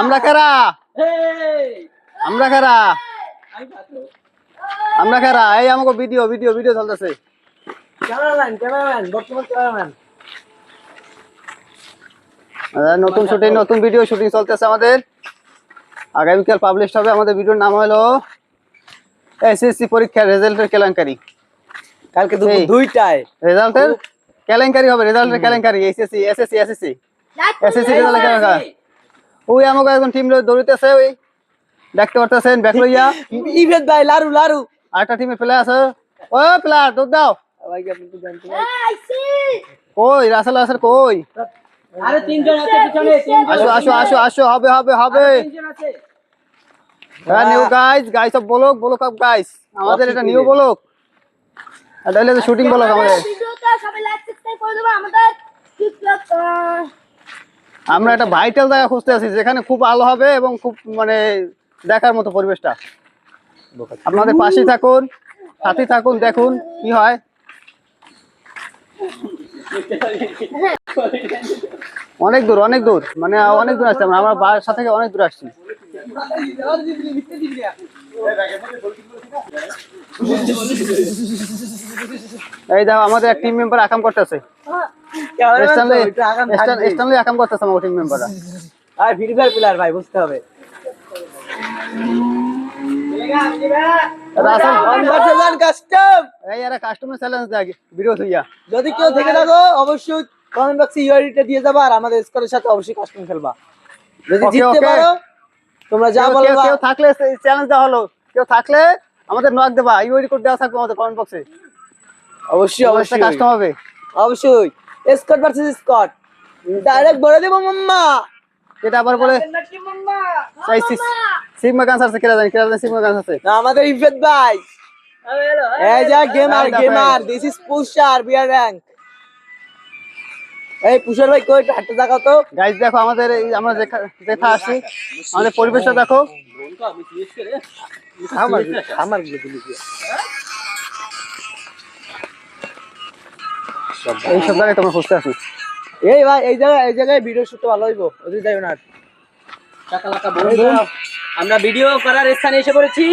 আমরা কারা? আমরা কারা? আমরা কারা? এই আমাকে ভিডিও ভিডিও ভিডিও চলতেছে। ক্যামেরাম্যান ক্যামেরাম্যান বর্তমান ক্যামেরাম্যান। নতুন শুটিং নতুন ভিডিও শুটিং চলতেছে আমাদের। আগামীকাল পাবলিশ হবে। আমাদের ভিডিওর নাম হলো এসএসসি পরীক্ষার রেজাল্টের কেলেঙ্কারি। কালকে দুপুর। দুইটায়। রেজাল্টের কেলেঙ্কারি হবে রেজাল্টের কেলেঙ্কারি এসএসসি এসএসসি এসএসসি এসএসসি রেজাল্টের কেলেঙ্কারি ওই আমাকে এখন টিম দৌড়িতেছে ওই। দেখতে পারতেছেন ব্যাক লইয়া। ইভেদ ভাই লারু লারু। আরেকটা টিমে প্লেয়ার আছে। ও প্লেয়ার দৌড় দাও। ভাই আপনি তো জানতে কই রাসেল রাসেল কই? আরে তিনজন আছে পিছনে তিনজন আসো আসো আসো আসো হবে হবে হবে। তিনজন আছে। হ্যাঁ। নিউ গাইস গাইস অফ বলক বলক অফ গাইস আমাদের এটা নিউ বলক এটা হলো শুটিং বলক আমাদের আমরা একটা ভাইটাল জায়গা খুঁজতে আছি যেখানে খুব আলো হবে এবং খুব মানে দেখার মতো পরিবেশটা। আপনাদের পাশে থাকুন সাথে থাকুন দেখুন কি হয়। অনেক দূর অনেক দূর মানে অনেক দূর আসছি আমরা আমার বাসা থেকে অনেক দূর আসছি। এই দেখো আমাদের এক টিম মেম্বার আকাম করতেছে। আকাম করতেছে আমার টিম মেম্বাররা আর ফ্রি ফায়ার প্লেয়ার ভাই বুঝতে হবে। যদি কেউ থেকে থাকো অবশ্যই কমেন্ট বক্সে ইউআইডিটা দিয়ে যাবা আর আমাদের স্কোরের সাথে অবশ্যই কাস্টম খেলবা। যদি জিততে পারো তোমরা যা বলবা কেউ থাকলে চ্যালেঞ্জ দেওয়া হলো। কেউ থাকলে আমাদের নক দেবা ইউআইডি কোড দেওয়া থাকবে আমাদের কমেন্ট বক্সে অবশ্যই অবশ্যই। কাস্টম হবে। অবশ্যই। স্কট ভার্সেস স্কট ডাইরেক্ট বলে দেবো মাম্মা। এটা আবার বলে চাই সিগমা গান আছে কেরা জানি কেরা জানি সিগমা গান আছে আমাদের ইফেত ভাই। এই যা gamer gamer this is pusher bear rank এই পুষার ভাই কই হাঁটতে দেখাও তো। গাইজ দেখো আমাদের এই আমরা যেথা আসছি আমাদের পরিবেশটা দেখো। আমার আমার এই সব জায়গায় তোমরা খুঁজতে আসি এই ভাই এই জায়গায় এই জায়গায় ভিডিও শুট ভালো হইব ওদের যাই না আমরা ভিডিও করার স্থানে এসে পড়েছি।